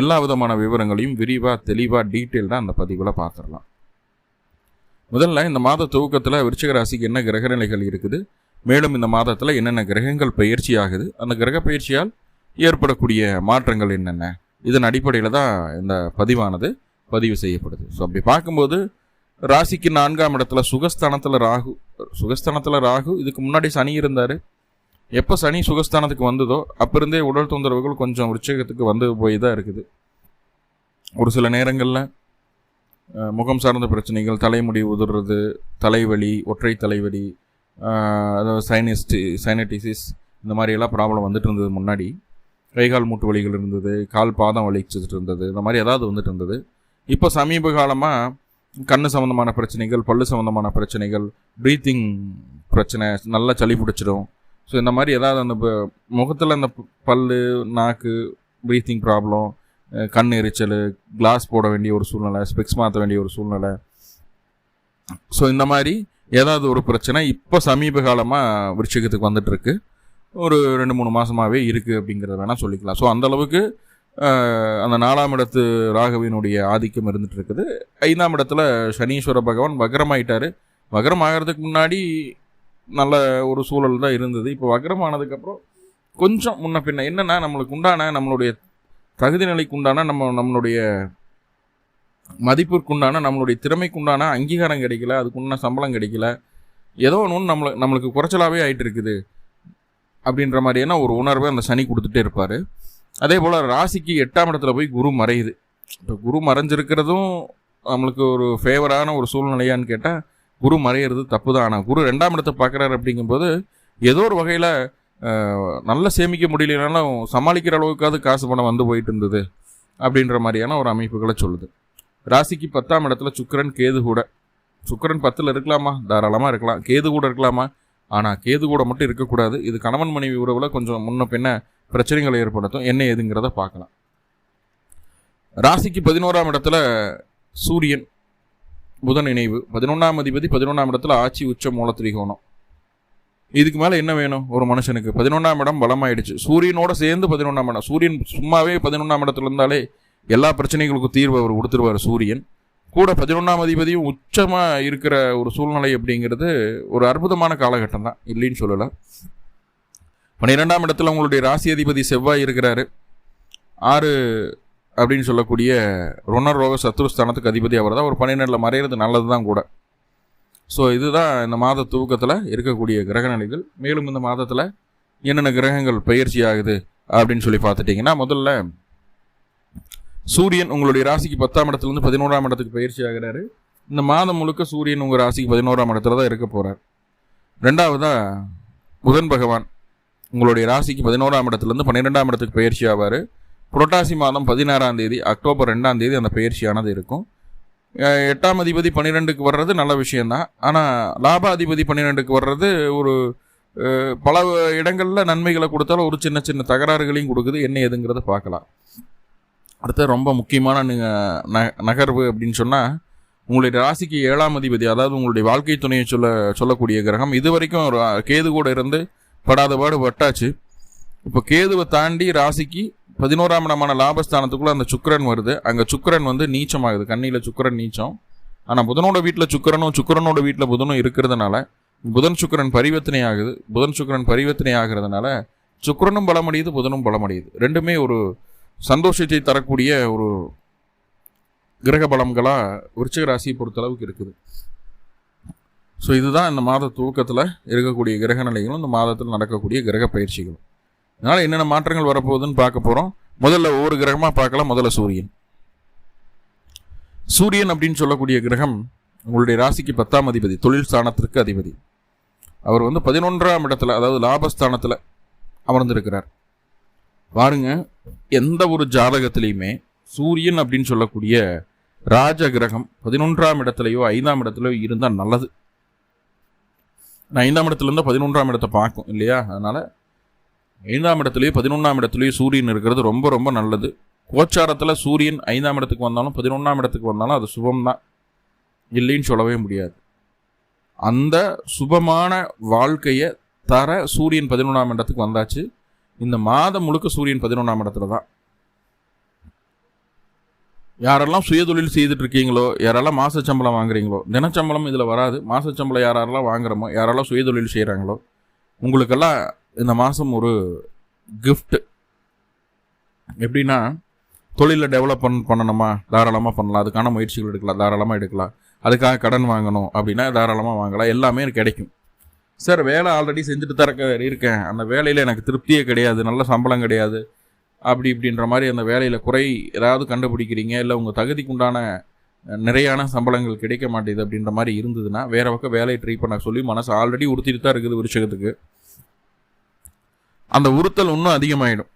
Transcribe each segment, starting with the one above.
எல்லா விதமான விவரங்களையும் விரிவாக தெளிவாக டீட்டெயில்டாக அந்த பதிவில் பார்த்துடலாம். முதல்ல இந்த மாத துவக்கத்தில் விருச்சிக ராசிக்கு என்ன கிரக நிலைகள் இருக்குது? மேலும் இந்த மாதத்தில் என்னென்ன கிரகங்கள் பயிற்சி ஆகுது? அந்த கிரக பயிற்சியால் ஏற்படக்கூடிய மாற்றங்கள் என்னென்ன? இதன் அடிப்படையில் தான் இந்த பதிவானது பதிவு செய்யப்படுது. ஸோ அப்படி பார்க்கும்போது ராசிக்கு நான்காம் இடத்துல சுகஸ்தானத்தில் ராகு சுகஸ்தானத்தில் ராகு இதுக்கு முன்னாடி சனி இருந்தார். எப்போ சனி சுகஸ்தானத்துக்கு வந்ததோ அப்போ இருந்தே உடல் தொந்தரவுகள் கொஞ்சம் உற்சாகத்துக்கு வந்து போய் தான் இருக்குது. ஒரு சில நேரங்களில் முகம் சார்ந்த பிரச்சனைகள் தலைமுடி உதிர்றது தலைவலி ஒற்றை தலைவலி அதாவது சைனிஸ்டி சைனட்டிசிஸ் இந்த மாதிரி எல்லாம் ப்ராப்ளம் வந்துட்டு இருந்தது முன்னாடி. கை கால் மூட்டு வலிகள் இருந்தது கால் பாதம் வலிச்சுட்டு இருந்தது இந்த மாதிரி ஏதாவது வந்துட்டு இருந்தது. இப்போ சமீப காலமாக கண்ணு சம்மந்தமான பிரச்சனைகள் பல்லு சம்மந்தமான பிரச்சனைகள் ப்ரீத்திங் பிரச்சனை நல்லா சளி பிடிச்சிடும். ஸோ இந்த மாதிரி ஏதாவது அந்த முகத்தில் அந்த பல்லு நாக்கு ப்ரீத்திங் ப்ராப்ளம் கண் எரிச்சல் கிளாஸ் போட வேண்டிய ஒரு சூழ்நிலை ஸ்பெக்ஸ் மாற்ற வேண்டிய ஒரு சூழ்நிலை. ஸோ இந்த மாதிரி ஏதாவது ஒரு பிரச்சனை இப்போ சமீப காலமாக விருட்சகத்துக்கு வந்துட்டுருக்கு. ஒரு ரெண்டு மூணு மாதமாகவே இருக்குது அப்படிங்கிறத வேணால் சொல்லிக்கலாம். ஸோ அந்தளவுக்கு அந்த நாலாம் இடத்து ராகவினுடைய ஆதிக்கம் இருந்துகிட்டு இருக்குது ஐந்தாம் இடத்துல சனீஸ்வர பகவான் வக்ரமாயிட்டார். வக்ரம் ஆகிறதுக்கு முன்னாடி நல்ல ஒரு சூழல் தான் இருந்தது. இப்போ வக்ரமானதுக்கப்புறம் கொஞ்சம் முன்ன பின்ன என்னென்னா நம்மளுக்கு உண்டான நம்மளுடைய தகுதி நிலைக்கு உண்டான நம்ம நம்மளுடைய மதிப்பிற்குண்டான நம்மளுடைய திறமைக்குண்டான அங்கீகாரம் கிடைக்கல அதுக்குண்டான சம்பளம் கிடைக்கல. ஏதோ ஒன்று நம்மளை நம்மளுக்கு குறைச்சலாகவே ஆகிட்டு இருக்குது அப்படின்ற மாதிரியான ஒரு உணர்வை அந்த சனி கொடுத்துட்டே இருப்பார். அதே போல் ராசிக்கு எட்டாம் இடத்துல போய் குரு மறையுது. இப்போ குரு மறைஞ்சிருக்கிறதும் நம்மளுக்கு ஒரு ஃபேவரான ஒரு சூழ்நிலையான்னு கேட்டால் குரு மறையிறது தப்பு தான். ஆனால் குரு ரெண்டாம் இடத்தை பார்க்குறாரு அப்படிங்கும்போது ஏதோ ஒரு வகையில் நல்ல சேமிக்க முடியலனாலும் சமாளிக்கிற அளவுக்காவது காசு பணம் வந்து போயிட்டு இருந்தது அப்படின்ற மாதிரியான ஒரு அமைப்புகளை சொல்லுது. ராசிக்கு பத்தாம் இடத்துல சுக்கிரன் கேது கூட. சுக்கிரன் பத்தில் இருக்கலாமா? தாராளமாக இருக்கலாம். கேது கூட இருக்கலாமா? ஆனால் கேது கூட மட்டும் இருக்கக்கூடாது. இது கணவன் மனைவி உறவில் கொஞ்சம் முன்ன பின்ன பிரச்சனைகளை ஏற்படுத்தும். என்ன ஏதுங்கிறத பார்க்கலாம். ராசிக்கு பதினோராம் இடத்துல சூரியன். புதன் இணைவு பதினொன்றாம் அதிபதி பதினொன்றாம் இடத்துல ஆட்சி உச்ச மூல திரிகோணம். இதுக்கு மேலே என்ன வேணும்? ஒரு மனுஷனுக்கு. பதினொன்றாம் இடம் பலமாயிடுச்சு சூரியனோட சேர்ந்து பதினொன்றாம் இடம். சூரியன் சும்மாவே பதினொன்றாம் இடத்துல இருந்தாலே எல்லா பிரச்சனைகளுக்கும் தீர்வு அவர் கொடுத்துருவார் சூரியன். கூட பதினொன்றாம் அதிபதியும் உச்சமாக இருக்கிற ஒரு சூழ்நிலை அப்படிங்கிறது ஒரு அற்புதமான காலகட்டம் தான். இல்லைன்னு சொல்லலை. பன்னிரெண்டாம் இடத்துல உங்களுடைய ராசி அதிபதி செவ்வாய் இருக்கிறாரு. ஆறு அப்படின்னு சொல்லக்கூடிய ரொனர் ரோக சத்ருஸ்தானத்துக்கு அதிபதி அவர் தான். ஒரு பன்னிரெண்டில் மறையிறது நல்லது தான் கூட. ஸோ இதுதான் இந்த மாத துவக்கத்தில் இருக்கக்கூடிய கிரக நிலைகள். மேலும் இந்த மாதத்தில் என்னென்ன கிரகங்கள் பயிற்சி ஆகுது அப்படின்னு சொல்லி பார்த்துட்டிங்கன்னா முதல்ல சூரியன் உங்களுடைய ராசிக்கு பத்தாம் இடத்துலேருந்து பதினோராம் இடத்துக்கு பயிற்சி ஆகிறாரு. இந்த மாதம் முழுக்க சூரியன் உங்கள் ராசிக்கு பதினோராம் இடத்துல தான் இருக்க போகிறார் ரெண்டாவதாக புதன் பகவான் உங்களுடைய ராசிக்கு பதினோராம் இடத்துலேருந்து பன்னிரெண்டாம் இடத்துக்கு பயிற்சி ஆவார். புரட்டாசி மாதம் பதினாறாம் தேதி அக்டோபர் ரெண்டாம் தேதி அந்த பயிற்சியானது இருக்கும். எட்டாம் அதிபதி பன்னிரெண்டுக்கு வர்றது நல்ல விஷயந்தான் ஆனால் லாப அதிபதி பன்னிரெண்டுக்கு வர்றது ஒரு பல இடங்களில் நன்மைகளை கொடுத்தாலும் ஒரு சின்ன சின்ன தகராறுகளையும் கொடுக்குது. என்ன ஏதுங்கிறத பார்க்கலாம். அடுத்து ரொம்ப முக்கியமான ந- நகர்வு அப்படின்னு சொன்னால் உங்களுடைய ராசிக்கு ஏழாம் அதிபதி அதாவது உங்களுடைய வாழ்க்கை துணையை சொல்ல சொல்லக்கூடிய கிரகம். இது வரைக்கும் ஒரு கேது கூட இருந்து படாத பாடு பட்டாச்சு. இப்போ கேதுவை தாண்டி ராசிக்கு பதினோராம் இடமான லாபஸ்தானத்துக்குள்ள அந்த சுக்கரன் வருது. அங்கே சுக்கிரன் வந்து நீச்சமாகுது. கண்ணியில் சுக்கிரன் நீச்சம். ஆனால் புதனோட வீட்டில் சுக்கிரனும் சுக்கரனோட வீட்டில் புதனும் இருக்கிறதுனால புதன் சுக்கிரன் பரிவர்த்தனை ஆகுது புதன் சுக்கிரன் பரிவர்த்தனை ஆகிறதுனால சுக்கிரனும் பலமடையுது புதனும் பலமடையுது. ரெண்டுமே ஒரு சந்தோஷத்தை தரக்கூடிய ஒரு கிரக பலம்களாக விருச்சிக ராசியை பொறுத்தளவுக்கு இருக்குது. ஸோ இதுதான் இந்த மாத துவக்கத்தில் இருக்கக்கூடிய கிரக நிலைகளும் இந்த மாதத்தில் நடக்கக்கூடிய கிரக பயிற்சிகளும். அதனால் என்னென்ன மாற்றங்கள் வரப்போகுதுன்னு பார்க்க போகிறோம் முதல்ல ஒவ்வொரு கிரகமாக பார்க்கலாம். முதல்ல சூரியன். சூரியன் அப்படின்னு சொல்லக்கூடிய கிரகம் உங்களுடைய ராசிக்கு பத்தாம் அதிபதி தொழில் ஸ்தானத்திற்கு அதிபதி. அவர் வந்து பதினொன்றாம் இடத்துல அதாவது லாபஸ்தானத்தில் அமர்ந்திருக்கிறார். பாருங்க எந்த ஒரு ஜாதகத்திலையுமே சூரியன் அப்படின்னு சொல்லக்கூடிய ராஜ கிரகம் பதினொன்றாம் இடத்துலையோ ஐந்தாம் இடத்துலையோ இருந்தால் நல்லது. நான் ஐந்தாம் இடத்துல இருந்தால் பதினொன்றாம் இடத்தை பார்க்கும் இல்லையா? அதனால் ஐந்தாம் இடத்துலையும் பதினொன்றாம் இடத்துலையும் சூரியன் இருக்கிறது ரொம்ப ரொம்ப நல்லது. கோச்சாரத்தில் சூரியன் ஐந்தாம் இடத்துக்கு வந்தாலும் பதினொன்றாம் இடத்துக்கு வந்தாலும் அது சுபம் தான் இல்லைன்னு சொல்லவே முடியாது. அந்த சுபமான வாழ்க்கையை தர சூரியன் பதினொன்றாம் இடத்துக்கு வந்தாச்சு. இந்த மாதம் முழுக்க சூரியன் பதினொன்றாம் இடத்துல தான். யாரெல்லாம் சுயதொழில் செய்துட்டு இருக்கீங்களோ யாரெல்லாம் மாசச்சம்பளம் வாங்குறீங்களோ தினச்சம்பளம் இதில் வராது. மாசச்சம்பளம் யாரெல்லாம் வாங்குறோமோ யாரெல்லாம் சுயதொழில் செய்கிறாங்களோ உங்களுக்கெல்லாம் இந்த மாதம் ஒரு கிஃப்ட் எப்படின்னா தொழிலில் டெவலப் பண் பண்ணணுமா? தாராளமாக பண்ணலாம். அதுக்கான முயற்சிகள் எடுக்கலாம். தாராளமாக எடுக்கலாம். அதுக்காக கடன் வாங்கணும் அப்படின்னா தாராளமாக வாங்கலாம். எல்லாமே எனக்கு கிடைக்கும். சார் வேலை ஆல்ரெடி செஞ்சுட்டு தரக்க இருக்கேன். அந்த வேலையில் எனக்கு திருப்தியே கிடையாது. நல்ல சம்பளம் கிடையாது. அப்படி இப்படின்ற மாதிரி அந்த வேலையில் குறை ஏதாவது கண்டுபிடிக்கிறீங்க இல்லை உங்கள் தகுதிக்கு உண்டான நிறையான சம்பளங்கள் கிடைக்க மாட்டேது அப்படின்ற மாதிரி இருந்ததுன்னா வேறு பக்கம் வேலையை ட்ரை பண்ண சொல்லி மனசு ஆல்ரெடி உறுத்திட்டு தான் இருக்குது விருஷகத்துக்கு அந்த உறுத்தல் இன்னும் அதிகமாகிடும்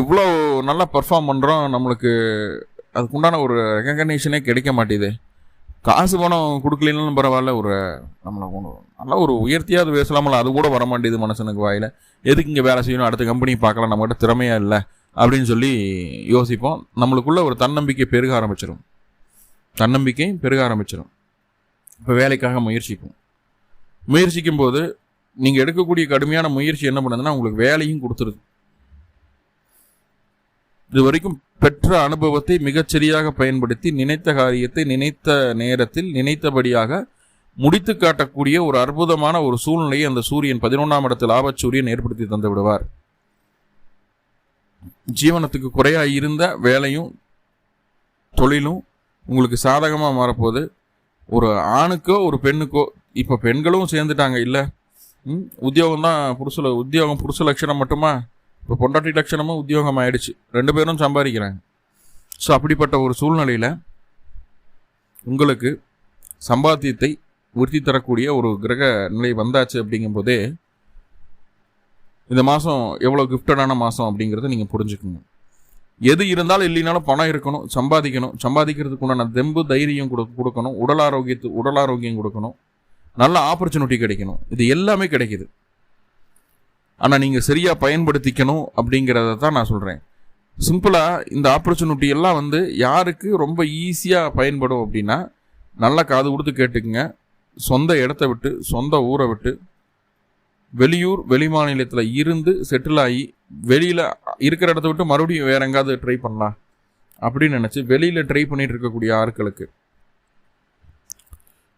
இவ்வளோ நல்லா பர்ஃபார்ம் பண்ணுறோம் நம்மளுக்கு அதுக்குண்டான ஒரு ரெக்கக்னேஷனே கிடைக்க மாட்டேது. காசு பணம் கொடுக்கலனாலும் பரவாயில்ல ஒரு நம்மளை ஒண்ணு நல்லா ஒரு உயர்த்தியாவது பேசலாமல் அது கூட வர மாட்டேது மனுஷனுக்கு வாயில். எதுக்கு இங்கே வேலை செய்யணும் அடுத்த கம்பெனி பார்க்கலாம் நம்மகிட்ட திறமையாக இல்லை அப்படின்னு சொல்லி யோசிப்போம். நம்மளுக்குள்ள ஒரு தன்னம்பிக்கை பெருக ஆரம்பிச்சிடும் தன்னம்பிக்கை பெருக ஆரம்பிச்சிடும் இப்போ வேலைக்காக முயற்சிப்போம். முயற்சிக்கும் போது நீங்கள் எடுக்கக்கூடிய கடுமையான முயற்சி என்ன பண்ணுதுன்னா உங்களுக்கு வேலையும் கொடுத்துருது. இது வரைக்கும் பெற்ற அனுபவத்தை மிகச்சரியாக பயன்படுத்தி நினைத்த காரியத்தை நினைத்த நேரத்தில் நினைத்தபடியாக முடித்து காட்டக்கூடிய ஒரு அற்புதமான ஒரு சூழ்நிலையை அந்த சூரியன் பதினொன்றாம் இடத்தில் ஆபச்சூரியன் ஏற்படுத்தி தந்து விடுவார். ஜீவனத்துக்கு குறையாக இருந்த வேலையும் தொழிலும் உங்களுக்கு சாதகமாக மாறப்போகுது. ஒரு ஆணுக்கோ ஒரு பெண்ணுக்கோ இப்போ பெண்களும் சேர்ந்துட்டாங்க இல்லை. உத்தியோகம் தான் புருஷ உத்தியோகம் புருஷ லட்சணம் மட்டுமா? இப்போ பொண்டாட்டி லட்சணமும் உத்தியோகம் ஆயிடுச்சு. ரெண்டு பேரும் சம்பாதிக்கிறாங்க. ஸோ அப்படிப்பட்ட ஒரு சூழ்நிலையில் உங்களுக்கு சம்பாத்தியத்தை உறுதி தரக்கூடிய ஒரு கிரக நிலை வந்தாச்சு அப்படிங்கும்போதே இந்த மாதம் எவ்வளோ கிஃப்டடான மாதம் அப்படிங்கிறத நீங்கள் புரிஞ்சுக்கணும் எது இருந்தாலும் இல்லைனாலும் பணம் இருக்கணும் சம்பாதிக்கணும். சம்பாதிக்கிறதுக்கு உண்டான தெம்பு தைரியம் கொடு கொடுக்கணும். உடல் ஆரோக்கியத்து உடல் ஆரோக்கியம் கொடுக்கணும். நல்ல ஆப்பர்ச்சுனிட்டி கிடைக்கணும். இது எல்லாமே கிடைக்குது. ஆனால் நீங்கள் சரியாக பயன்படுத்திக்கணும் அப்படிங்கிறத தான் நான் சொல்கிறேன் சிம்பிளாக இந்த ஆப்பர்ச்சுனிட்டி எல்லாம் வந்து யாருக்கு ரொம்ப ஈஸியாக பயன்படும் அப்படின்னா நல்லா காது கொடுத்து கேட்டுக்குங்க. சொந்த இடத்த விட்டு சொந்த ஊரை விட்டு வெளியூர் வெளி மாநிலத்தில் இருந்து செட்டில் ஆகி வெளியில் இருக்கிற இடத்த விட்டு மறுபடியும் வேற எங்காவது ட்ரை பண்ணலாம் அப்படின்னு நினச்சி வெளியில் ட்ரை பண்ணிகிட்டு இருக்கக்கூடிய ஆட்களுக்கு.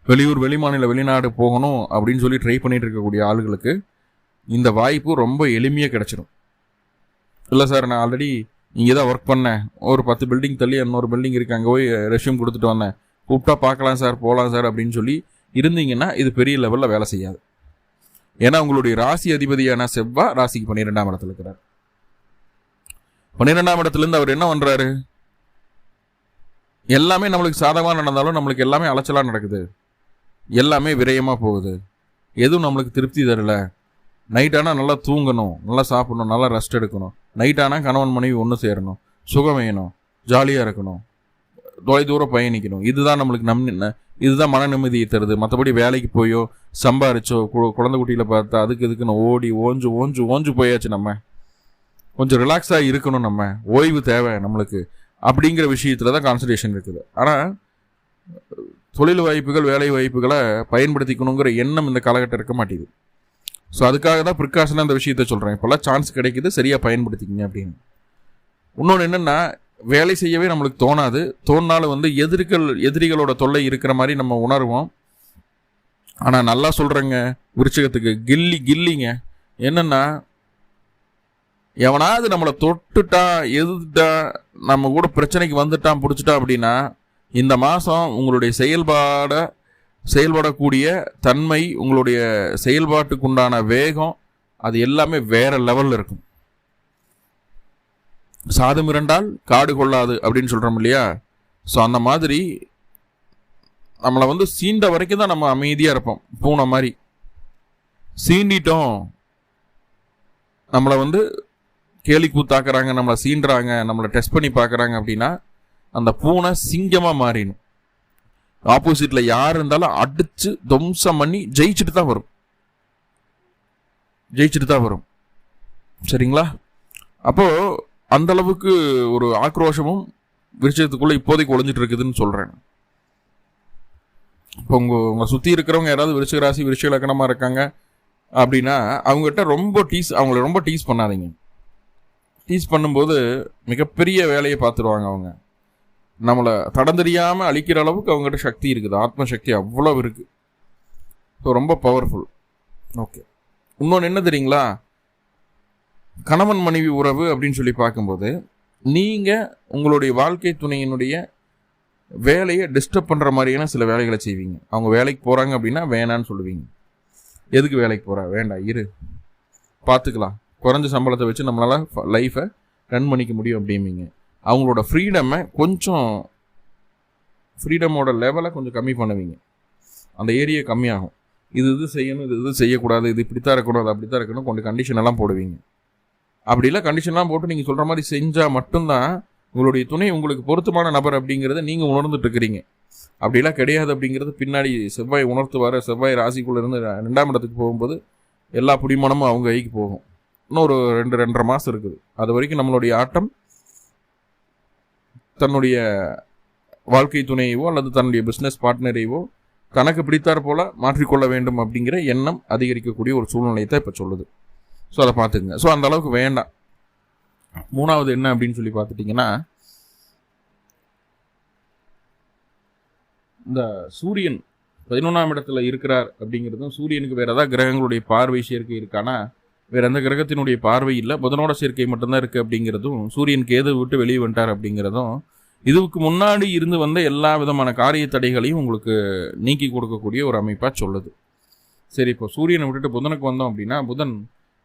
வெளியூர் வெளிமாநில வெளிநாடு போகணும் அப்படின்னு சொல்லி ட்ரை பண்ணிட்டு இருக்கக்கூடிய ஆளுகளுக்கு இந்த வாய்ப்பு ரொம்ப எளிமையாக கிடைச்சிடும் இல்லை சார் நான் ஆல்ரெடி இங்கே தான் ஒர்க் பண்ணேன். ஒரு பத்து பில்டிங் தள்ளி இன்னொரு பில்டிங் இருக்கு அங்கே போய் ரெஷ்யூம் கொடுத்துட்டு வந்தேன். கூப்பிட்டா பார்க்கலாம் சார் போகலாம் சார் அப்படின்னு சொல்லி இருந்தீங்கன்னா இது பெரிய லெவலில் வேலை செய்யாது. ஏன்னா உங்களுடைய ராசி அதிபதியான செவ்வாய் ராசிக்கு பன்னிரெண்டாம் இடத்துல இருக்கிறார். பன்னிரெண்டாம் இடத்துலேருந்து அவர் என்ன பண்ணுறாரு எல்லாமே நம்மளுக்கு சாதகமாக நடந்தாலும் நம்மளுக்கு எல்லாமே அலைச்சலாக நடக்குது. எல்லாமே விரயமாக போகுது. எதுவும் நம்மளுக்கு திருப்தி தரல. நைட் ஆனால் நல்லா தூங்கணும் நல்லா சாப்பிடணும் நல்லா ரெஸ்ட் எடுக்கணும். நைட் ஆனால் கணவன் மனைவி ஒன்று சேரணும். சுகம் வேணும் ஜாலியாக இருக்கணும். தொலை தூரம் பயணிக்கணும். இதுதான் நம்மளுக்கு நம் இதுதான் மன நிம்மதியை தருது. மற்றபடி வேலைக்கு போயோ சம்பாரிச்சோ கு- குழந்தை குட்டியில் பார்த்தா அதுக்கு இதுக்குன்னு ஓடி ஓஞ்சு ஓஞ்சு ஓஞ்சு போயாச்சு நம்ம. கொஞ்சம் ரிலாக்ஸாக இருக்கணும் நம்ம. ஓய்வு தேவை நம்மளுக்கு. அப்படிங்கிற விஷயத்துல தான் கான்சன்ட்ரேஷன் இருக்குது. ஆனால் தொழில் வாய்ப்புகள் வேலை வாய்ப்புகளை பயன்படுத்திக்கணுங்கிற எண்ணம் இந்த காலகட்டம் இருக்க மாட்டேங்குது. ஸோ அதுக்காக தான் ப்ரிகாஷனாக அந்த விஷயத்த சொல்கிறேன் இப்போல்லாம் சான்ஸ் கிடைக்குது சரியாக பயன்படுத்திக்கிங்க அப்படின்னு. இன்னொன்று என்னென்னா வேலை செய்யவே நம்மளுக்கு தோணாது. தோணினாலும் வந்து எதிர்கள் எதிரிகளோட தொல்லை இருக்கிற மாதிரி நம்ம உணர்வோம். ஆனால் நல்லா சொல்கிறேங்க விருச்சகத்துக்கு கில்லி கில்லிங்க. என்னென்னா எவனாவது நம்மளை தொட்டுட்டான் எதிர்த்துட்டான் நம்ம கூட பிரச்சனைக்கு வந்துட்டான் பிடிச்சிட்டான் அப்படின்னா இந்த மாதம் உங்களுடைய செயல்பாட செயல்படக்கூடிய தன்மை உங்களுடைய செயல்பாட்டுக்குண்டான வேகம் அது எல்லாமே வேற லெவலில் இருக்கும். சாது மிரண்டால் காடு கொள்ளாது அப்படின்னு சொல்கிறோம் இல்லையா? ஸோ அந்த மாதிரி நம்மளை வந்து சீண்ட வரைக்கும் தான் நம்ம அமைதியாக இருப்போம். பூனை மாதிரி. சீண்டிட்டோம். நம்மளை வந்து கேலி கூத்தாக்குறாங்க நம்மளை சீண்டுறாங்க நம்மளை டெஸ்ட் பண்ணி பார்க்குறாங்க அப்படின்னா அந்த பூனை சிங்கமா மாறிடும். ஆப்போசிட்ல யார் இருந்தாலும் அடிச்சு துவம்சம் பண்ணி ஜெயிச்சுட்டு தான் வரும். ஜெயிச்சுட்டு தான் வரும். சரிங்களா? அப்போ அந்த அளவுக்கு ஒரு ஆக்ரோஷமும் விருட்சத்துக்குள்ள இப்போதைக்கு ஒளிஞ்சிட்டு இருக்குதுன்னு சொல்றேன். இப்போ உங்க உங்க சுத்தி இருக்கிறவங்க யாராவது விருச்சிக ராசி விருச்சிக லக்கணமா இருக்காங்க அப்படின்னா அவங்ககிட்ட ரொம்ப டீஸ் அவங்கள ரொம்ப டீஸ் பண்ணாதீங்க. டீஸ் பண்ணும்போது மிகப்பெரிய வேலையை பார்த்துருவாங்க அவங்க. நம்மளை தடந்தறியாமல் அழிக்கிற அளவுக்கு அவங்ககிட்ட சக்தி இருக்குது. ஆத்ம சக்தி அவ்வளோ இருக்குது ஸோ ரொம்ப பவர்ஃபுல் ஓகே இன்னொன்று என்ன தெரியுங்களா? கணவன் மனைவி உறவு அப்படின்னு சொல்லி பார்க்கும்போது நீங்கள் உங்களுடைய வாழ்க்கை துணையினுடைய வேலையை டிஸ்டர்ப் பண்ணுற மாதிரியான சில வேலைகளை செய்வீங்க. அவங்க வேலைக்கு போகிறாங்க அப்படின்னா வேணான்னு சொல்லுவீங்க. எதுக்கு வேலைக்கு போகிறா வேண்டாம் இரு. பார்த்துக்கலாம். குறைஞ்ச சம்பளத்தை வச்சு நம்மளால் லைஃப்பை ரன் பண்ணிக்க முடியும் அப்படிம்பீங்க. அவங்களோட ஃப்ரீடமை கொஞ்சம் ஃப்ரீடமோட லெவலை கொஞ்சம் கம்மி பண்ணுவீங்க. அந்த ஏரியா கம்மியாகும். இது இது செய்யணும் இது இது செய்யக்கூடாது இது இப்படித்தான் இருக்கணும் அது அப்படித்தான் இருக்கணும் கொஞ்சம் கண்டிஷன் எல்லாம் போடுவீங்க. அப்படிலாம் கண்டிஷன்லாம் போட்டு நீங்கள் சொல்கிற மாதிரி செஞ்சால் மட்டும்தான் உங்களுடைய துணை உங்களுக்கு பொருத்தமான நபர் அப்படிங்கிறத நீங்கள் உணர்ந்துட்டு இருக்கிறீங்க. அப்படிலாம் கிடையாது அப்படிங்கிறது பின்னாடி செவ்வாய் உணர்த்துவார் செவ்வாய் ராசிக்குள்ளேருந்து ரெண்டாம் இடத்துக்கு போகும்போது எல்லா புடிமானமும் அவங்க கைக்கு போகும். இன்னும் ஒரு ரெண்டு ரெண்டரை மாதம் இருக்குது. அது வரைக்கும் நம்மளுடைய ஆட்டம் தன்னுடைய வாழ்க்கை துணையவோ அல்லது தன்னுடைய பிஸ்னஸ் பார்ட்னரையோ தனக்கு பிடித்தார் போல மாற்றிக்கொள்ள வேண்டும் அப்படிங்கிற எண்ணம் அதிகரிக்கக்கூடிய ஒரு சூழ்நிலையை தான் இப்போ சொல்லுது. ஸோ அதை பார்த்துக்குங்க. ஸோ அந்த அளவுக்கு வேண்டாம். மூணாவது என்ன அப்படின்னு சொல்லி பார்த்துட்டிங்கன்னா இந்த சூரியன் பதினொன்றாம் இடத்துல இருக்கிறார் அப்படிங்கிறதும் சூரியனுக்கு வேறு ஏதாவது கிரகங்களுடைய பார்வை சேர்க்கை இருக்கானா? வேற எந்த கிரகத்தினுடைய பார்வை இல்லை. புதனோட சேர்க்கை மட்டும்தான் இருக்குது அப்படிங்கிறதும் சூரியன் கேது விட்டு வெளியே வந்துட்டார் அப்படிங்கிறதும் இதுக்கு முன்னாடி இருந்து வந்த எல்லா விதமான காரிய தடைகளையும் உங்களுக்கு நீக்கி கொடுக்கக்கூடிய ஒரு அமைப்பாக சொல்லுது. சரி இப்போ சூரியனை விட்டுட்டு புதனுக்கு வந்தோம் அப்படின்னா புதன்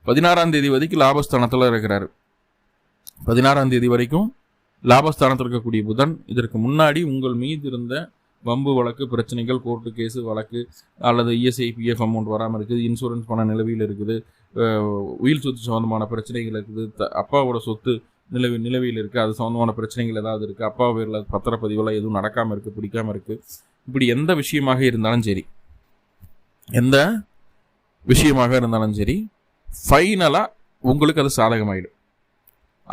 பதினாறாம் தேதி வரைக்கும் லாபஸ்தானத்தில் இருக்கிறாரு. பதினாறாம் தேதி வரைக்கும் லாபஸ்தானத்தில் இருக்கக்கூடிய புதன் இதற்கு முன்னாடி உங்கள் மீது இருந்த வம்பு வழக்கு பிரச்சனைகள் கோர்ட்டு கேஸு வழக்கு அல்லது இஎஸ்ஐ பிஎஃப் அமௌண்ட் வராமல் இருக்குது இன்சூரன்ஸ் பண நிலவியில் இருக்குது உயில் சொத்து சம்மந்தமான பிரச்சனைகள் இருக்குது. த அப்பாவோட சொத்து நிலவி நிலவியில் இருக்குது அது சம்மந்தமான பிரச்சனைகள் ஏதாவது இருக்குது அப்பா பேரில் பத்திரப்பதிவெல்லாம் எதுவும் நடக்காமல் இருக்குது பிடிக்காமல் இருக்குது இப்படி எந்த விஷயமாக இருந்தாலும் சரி எந்த விஷயமாக இருந்தாலும் சரி ஃபைனலாக உங்களுக்கு அது சாதகமாயிடும்.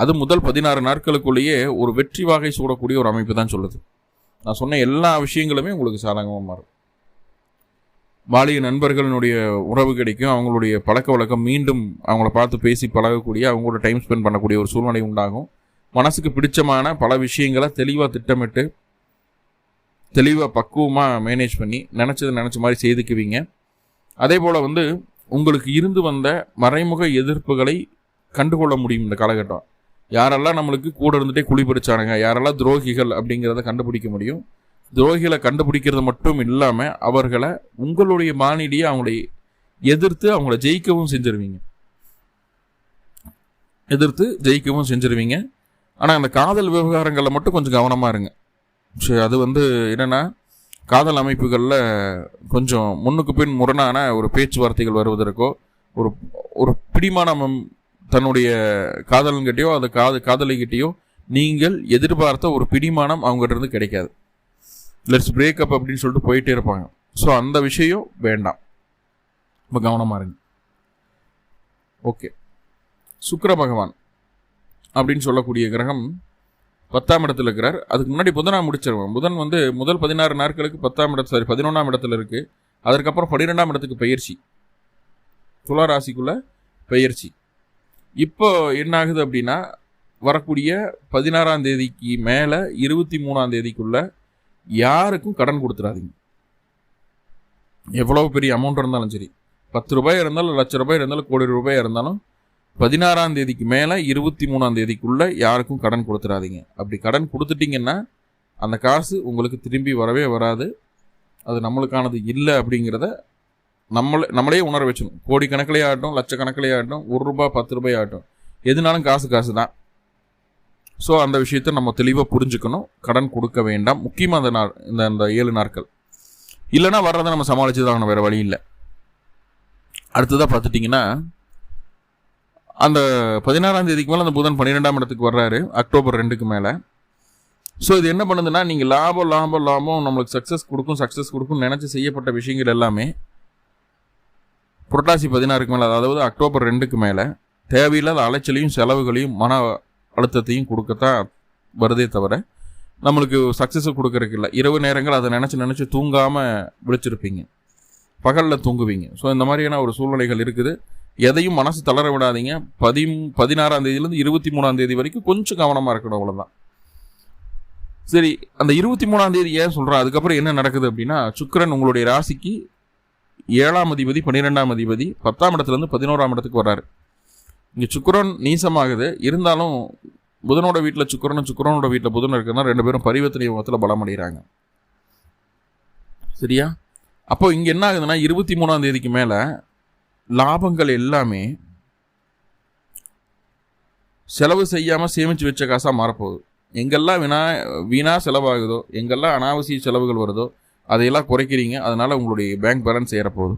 அது முதல் பதினாறு நாட்களுக்குள்ளேயே ஒரு வெற்றி வாகை சூடக்கூடிய ஒரு அமைப்பு தான் சொல்லுது. நான் சொன்ன எல்லா விஷயங்களுமே உங்களுக்கு சாதகமாக மாறும். வாலிய நண்பர்களினுடைய உறவு கிடைக்கும். அவங்களுடைய பழக்க வழக்கம் மீண்டும் அவங்கள பார்த்து பேசி பழகக்கூடிய அவங்களோட டைம் ஸ்பெண்ட் பண்ணக்கூடிய ஒரு சூழ்நிலை உண்டாகும். மனசுக்கு பிடிச்சமான பல விஷயங்களை தெளிவாக திட்டமிட்டு தெளிவாக பக்குவமாக மேனேஜ் பண்ணி நினச்சது நினச்ச மாதிரி செய்துக்குவீங்க. அதே போல் வந்து உங்களுக்கு இருந்து வந்த மறைமுக எதிர்ப்புகளை கண்டுகொள்ள முடியும் இந்த காலகட்டம். யாரெல்லாம் நம்மளுக்கு கூட இருந்துகிட்டே குழி பறிச்சானுங்க யாரெல்லாம் துரோகிகள் அப்படிங்கிறத கண்டுபிடிக்க முடியும். துரோகிகளை கண்டுபிடிக்கிறது மட்டும் இல்லாமல் அவர்களை உங்களுடைய மானிடியை அவங்களை எதிர்த்து அவங்கள ஜெயிக்கவும் செஞ்சிருவீங்க. எதிர்த்து ஜெயிக்கவும் செஞ்சிருவீங்க. ஆனால் அந்த காதல் விவகாரங்களில் மட்டும் கொஞ்சம் கவனமாக இருங்க. ஸோ அது வந்து என்னென்னா காதல் அமைப்புகளில் கொஞ்சம் முன்னுக்கு பின் முரணான ஒரு பேச்சுவார்த்தைகள் வருவதற்கோ ஒரு ஒரு பிடிமானம் தன்னுடைய காதலன்கிட்டயோ அந்த காது காதலிக்கிட்டேயோ நீங்கள் எதிர்பார்த்த ஒரு பிடிமானம் அவங்ககிட்ட இருந்து கிடைக்காது. லெட்ஸ் பிரேக்கப் அப்படின்னு சொல்லிட்டு போயிட்டே இருப்பாங்க. ஸோ அந்த விஷயம் வேண்டாம். ரொம்ப கவனமாக இருங்க. ஓகே சுக்கர பகவான் அப்படின்னு சொல்லக்கூடிய கிரகம் பத்தாம் இடத்துல இருக்கிறார். அதுக்கு முன்னாடி புதனா முடிச்சிருவோம் புதன் வந்து முதல் பதினாறு நாட்களுக்கு பத்தாம் இடத்து சாரி பதினொன்றாம் இடத்துல இருக்குது அதற்கப்புறம் பன்னிரெண்டாம் இடத்துக்கு பயிற்சி. துலா ராசிக்குள்ள பயிற்சி. இப்போ என்ன ஆகுது அப்படின்னா வரக்கூடிய பதினாறாம் தேதிக்கு மேலே இருபத்தி மூணாம் தேதிக்குள்ளே யாருக்கும் கடன் கொடுத்துடாதீங்க. எவ்வளோ பெரிய அமௌண்ட் இருந்தாலும் சரி. பத்து ரூபாய் இருந்தாலும் லட்ச ரூபாய் இருந்தாலும் கோடி ரூபாய் இருந்தாலும் பதினாறாம் தேதிக்கு மேலே இருபத்தி மூணாம் தேதிக்குள்ளே யாருக்கும் கடன் கொடுத்துடாதீங்க. அப்படி கடன் கொடுத்துட்டிங்கன்னா அந்த காசு உங்களுக்கு திரும்பி வரவே வராது. அது நம்மளுக்கானது இல்லை அப்படிங்கிறத நம்மளே நம்மளே உணர வச்சிடணும் கோடி கணக்கிலே ஆகட்டும் லட்சக்கணக்கிலே ஆகட்டும் ஒரு ரூபாய் பத்து ரூபாய் ஆகட்டும். எதுனாலும் காசு காசு தான். ஸோ அந்த விஷயத்தை நம்ம தெளிவாக புரிஞ்சுக்கணும். கடன் கொடுக்க வேண்டாம். முக்கியமாக அந்த நாள் இந்த அந்த ஏழு நாட்கள். இல்லைனா வர்றதை நம்ம சமாளித்து தான் வேறு வழி இல்லை. அடுத்ததாக பார்த்துட்டிங்கன்னா அந்த பதினாறாம் தேதிக்கு மேலே அந்த புதன் பன்னிரெண்டாம் இடத்துக்கு வர்றாரு. அக்டோபர் ரெண்டுக்கு மேலே. ஸோ இது என்ன பண்ணுதுன்னா நீங்கள் லாபம் லாபம் லாபம் நம்மளுக்கு சக்ஸஸ் கொடுக்கும் சக்ஸஸ் கொடுக்கும் நினச்சி செய்யப்பட்ட விஷயங்கள் எல்லாமே புரட்டாசி பதினாறுக்கு மேலே அதாவது அக்டோபர் ரெண்டுக்கு மேலே தேவையில்லாத அலைச்சலையும் செலவுகளையும் மன அழுத்தத்தையும் கொடுக்கத்தான் வருதே தவிர நம்மளுக்கு சக்ஸஸை கொடுக்கறதுக்கு இல்லை. இரவு நேரங்கள் அதை நினச்சி நினச்சி தூங்காமல் விழிச்சிருப்பீங்க. பகலில் தூங்குவீங்க. ஸோ இந்த மாதிரியான ஒரு சூழ்நிலைகள் இருக்குது. எதையும் மனசு தளர விடாதீங்க. பதி பதினாறாம் தேதியிலேருந்து இருபத்தி மூணாம் தேதி வரைக்கும் கொஞ்சம் கவனமாக இருக்கணும் அவ்வளோதான் சரி அந்த இருபத்தி மூணாம் தேதி ஏன் சொல்கிறேன் அதுக்கப்புறம் என்ன நடக்குது அப்படின்னா சுக்கரன் உங்களுடைய ராசிக்கு ஏழாம் அதிபதி பன்னிரெண்டாம் அதிபதி பத்தாம் இடத்துலேருந்து பதினோராம் இடத்துக்கு வர்றாரு. இங்கே சுக்கரன் நீசமாகுது. இருந்தாலும் புதனோட வீட்டில் சுக்கரனும் சுக்கரனோட வீட்டில் புதன் இருக்குன்னா ரெண்டு பேரும் பரிவர்த்தனை யோகத்தில் பலம் அடைகிறாங்க. சரியா? அப்போ இங்கே என்ன ஆகுதுன்னா இருபத்தி மூணாம் தேதிக்கு மேலே லாபங்கள் எல்லாமே செலவு செய்யாமல் சேமித்து வச்ச காசாக மாறப்போகுது. எங்கெல்லாம் வினா வீணாக செலவாகுதோ எங்கெல்லாம் அனாவசிய செலவுகள் வருதோ அதையெல்லாம் குறைக்கிறீங்க. அதனால் உங்களுடைய பேங்க் பேலன்ஸ் ஏறப்போகுது.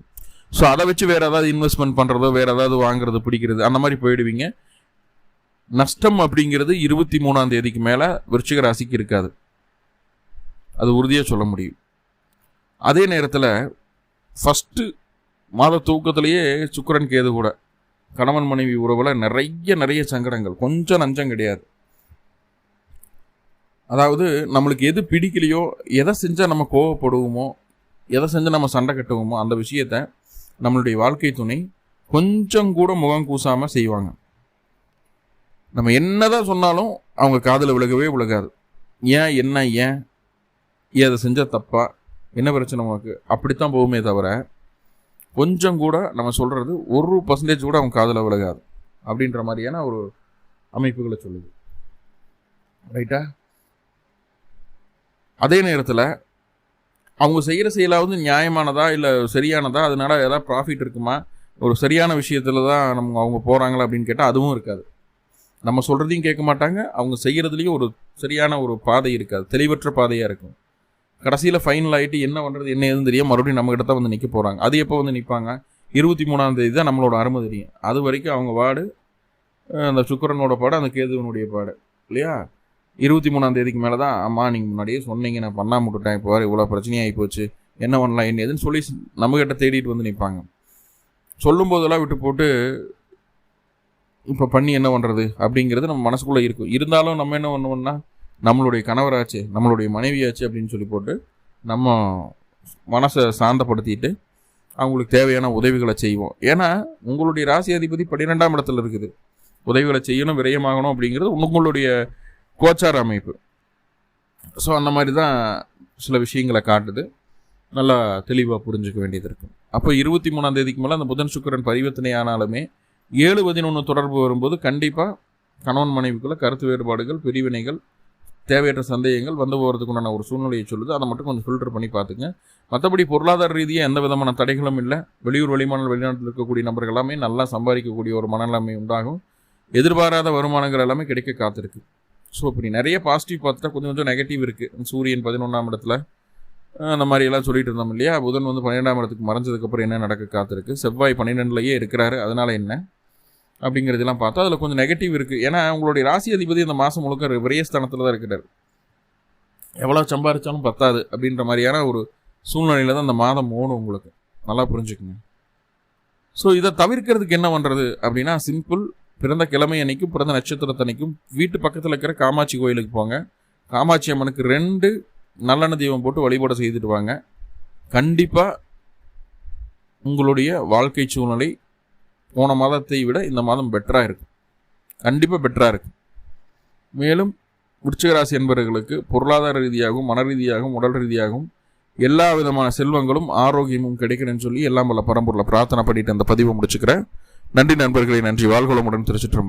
ஸோ அதை வச்சு வேறு ஏதாவது இன்வெஸ்ட்மெண்ட் பண்ணுறதோ வேறு ஏதாவது வாங்குறது பிடிக்கிறது அந்த மாதிரி போயிடுவீங்க. நஷ்டம் அப்படிங்கிறது இருபத்தி மூணாம் தேதிக்கு மேலே விருச்சிக ராசிக்கு இருக்காது. அது உறுதியாக சொல்ல முடியும். அதே நேரத்தில் ஃபஸ்ட்டு மாத தூக்கத்திலேயே சுக்கரன் கேது கூட கணவன் மனைவி உறவில் நிறைய நிறைய சங்கடங்கள். கொஞ்சம் நஞ்சம் கிடையாது. அதாவது நம்மளுக்கு எது பிடிக்கலையோ எதை செஞ்சால் நம்ம கோவப்படுவோமோ எதை செஞ்சால் நம்ம சண்டை கட்டுவோமோ அந்த விஷயத்தை நம்மளுடைய வாழ்க்கை துணை கொஞ்சம் கூட முகம் கூசாமல் செய்வாங்க. நம்ம என்னதான் சொன்னாலும் அவங்க காதில் விழுகவே விழுகாது. ஏன் என்ன ஏன்? ஏன் அதை செஞ்சால் தப்பா? என்ன பிரச்சனை உனக்கு? அப்படித்தான் போகுமே தவிர கொஞ்சம் கூட நம்ம சொல்கிறது ஒரு பர்சன்டேஜ் கூட அவங்க காதில் விழுகாது. அப்படின்ற மாதிரியான ஒரு அமைப்புகளை சொல்லுது. ரைட்டா அதே நேரத்தில் அவங்க செய்கிற செயலாவது நியாயமானதா இல்லை சரியானதா? அதனால ஏதாவது ப்ராஃபிட் இருக்குமா? ஒரு சரியான விஷயத்தில் தான் நம்ம அவங்க போகிறாங்களா அப்படின்னு கேட்டால் அதுவும் இருக்காது. நம்ம சொல்கிறதையும் கேட்க மாட்டாங்க. அவங்க செய்கிறதுலேயும் ஒரு சரியான ஒரு பாதை இருக்காது. தெளிவற்ற பாதையாக இருக்கும். கடைசியில் ஃபைனல் ஆகிட்டு என்ன பண்ணுறது என்ன எதுவும் தெரியும் மறுபடியும் நம்மகிட்ட தான் வந்து நிற்க போகிறாங்க அது எப்போ வந்து நிற்பாங்க இருபத்தி மூணாம் தேதி தான் நம்மளோட அருமை தெரியும். அது வரைக்கும் அவங்க பாடு அந்த சுக்கரனோட பாடு அந்த கேதுவனுடைய பாடு. இல்லையா? இருபத்தி மூணாம் தேதிக்கு மேலே தான் அம்மா நீங்கள் முன்னாடியே சொன்னீங்க நான் பண்ணாமல் விட்டுட்டேன் இப்போ இவ்வளோ பிரச்சனையாகி போச்சு. என்ன பண்ணலாம்? என்ன எதுன்னு சொல்லி நம்மக்கிட்ட தேடிட்டு வந்து நிற்பாங்க சொல்லும் போதெல்லாம் விட்டு போட்டு இப்போ பண்ணி என்ன பண்ணுறது அப்படிங்கிறது நம்ம மனசுக்குள்ளே இருக்கும். இருந்தாலும் நம்ம என்ன பண்ணுவோம்னா நம்மளுடைய கணவராச்சு நம்மளுடைய மனைவியாச்சு அப்படின்னு சொல்லி போட்டு நம்ம மனசை சாந்தப்படுத்திட்டு அவங்களுக்கு தேவையான உதவிகளை செய்வோம். ஏன்னா உங்களுடைய ராசி அதிபதி பன்னிரெண்டாம் இடத்துல இருக்குது. உதவிகளை செய்யணும் விரயமாகணும் அப்படிங்கிறது உங்களுடைய கோச்சார அமைப்பு. ஸோ அந்த மாதிரி தான் சில விஷயங்களை காட்டுது. நல்லா தெளிவாக புரிஞ்சுக்க வேண்டியது இருக்கும். அப்போ இருபத்தி மூணாம் தேதிக்கு மேலே அந்த புதன் சுக்கரன் பரிவர்த்தனை ஆனாலுமே ஏழு பதினொன்று தொடர்பு வரும்போது கண்டிப்பாக கணவன் மனைவிக்குள்ளே கருத்து வேறுபாடுகள் பிரிவினைகள் தேவையற்ற சந்தேகங்கள் வந்து போகிறதுக்குண்டான ஒரு சூழ்நிலையை சொல்லுது. அதை மட்டும் கொஞ்சம் ஃபில்டர் பண்ணி பார்த்துங்க. மற்றபடி பொருளாதார ரீதியாக எந்த விதமான தடைகளும் இல்லை. வெளியூர் வெளிமாநில வெளிநாட்டில் இருக்கக்கூடிய நபர்கள் எல்லாமே நல்லா சம்பாதிக்கக்கூடிய ஒரு மனநிலைமை உண்டாகும். எதிர்பாராத வருமானங்கள் எல்லாமே கிடைக்க காத்திருக்கு. ஸோ இப்படி நிறைய பாசிட்டிவ் பார்த்துட்டா கொஞ்சம் கொஞ்சம் நெகட்டிவ் இருக்குது சூரியன் பதினொன்றாம் இடத்துல அந்த மாதிரி எல்லாம் சொல்லிட்டு இருந்தோம் இல்லையா? புதன் வந்து பன்னிரெண்டாம் இடத்துக்கு மறைஞ்சதுக்கப்புறம் என்ன நடக்க காத்திருக்கு? செவ்வாய் பன்னிரெண்டுலேயே இருக்கிறாரு அதனால் என்ன? அப்படிங்கிறதெல்லாம் பார்த்தா அதில் கொஞ்சம் நெகட்டிவ் இருக்குது ஏன்னா உங்களுடைய ராசி அதிபதி இந்த மாதம் முழுக்க விரயஸ்தானத்தில் தான் இருக்கிறார். எவ்வளோ சம்பாரித்தாலும் பத்தாது அப்படின்ற மாதிரியான ஒரு சூழ்நிலையில் தான் அந்த மாதம் ஓடும் உங்களுக்கு. நல்லா புரிஞ்சுக்குங்க. ஸோ இதை தவிர்க்கிறதுக்கு என்ன பண்ணுறது அப்படின்னா சிம்பிள் பிறந்த கிழமை அன்னைக்கும் பிறந்த நட்சத்திரத்தன்னைக்கும் வீட்டு பக்கத்தில் இருக்கிற காமாட்சி கோயிலுக்கு போங்க. காமாட்சி அம்மனுக்கு ரெண்டு நல்லெண்ணெய் தீபம் போட்டு வழிபாடு செய்துட்டு வாங்க. கண்டிப்பாக உங்களுடைய வாழ்க்கை சூழ்நிலை போன மாதத்தை விட இந்த மாதம் பெட்டராக இருக்கும். கண்டிப்பாக பெட்டராக இருக்கும். மேலும் விருச்சிகராசி என்பவர்களுக்கு பொருளாதார ரீதியாகவும் மன ரீதியாகவும் உடல் ரீதியாகவும் எல்லா விதமான செல்வங்களும் ஆரோக்கியமும் கிடைக்கணும்னு சொல்லி எல்லாம் பல பரம்பூரில் பிரார்த்தனை பண்ணிட்டு அந்த பதிவை முடிச்சுக்கிறேன். நன்றி நண்பர்களை நன்றி. வாழ்வளமுடன் திருச்சிட்டு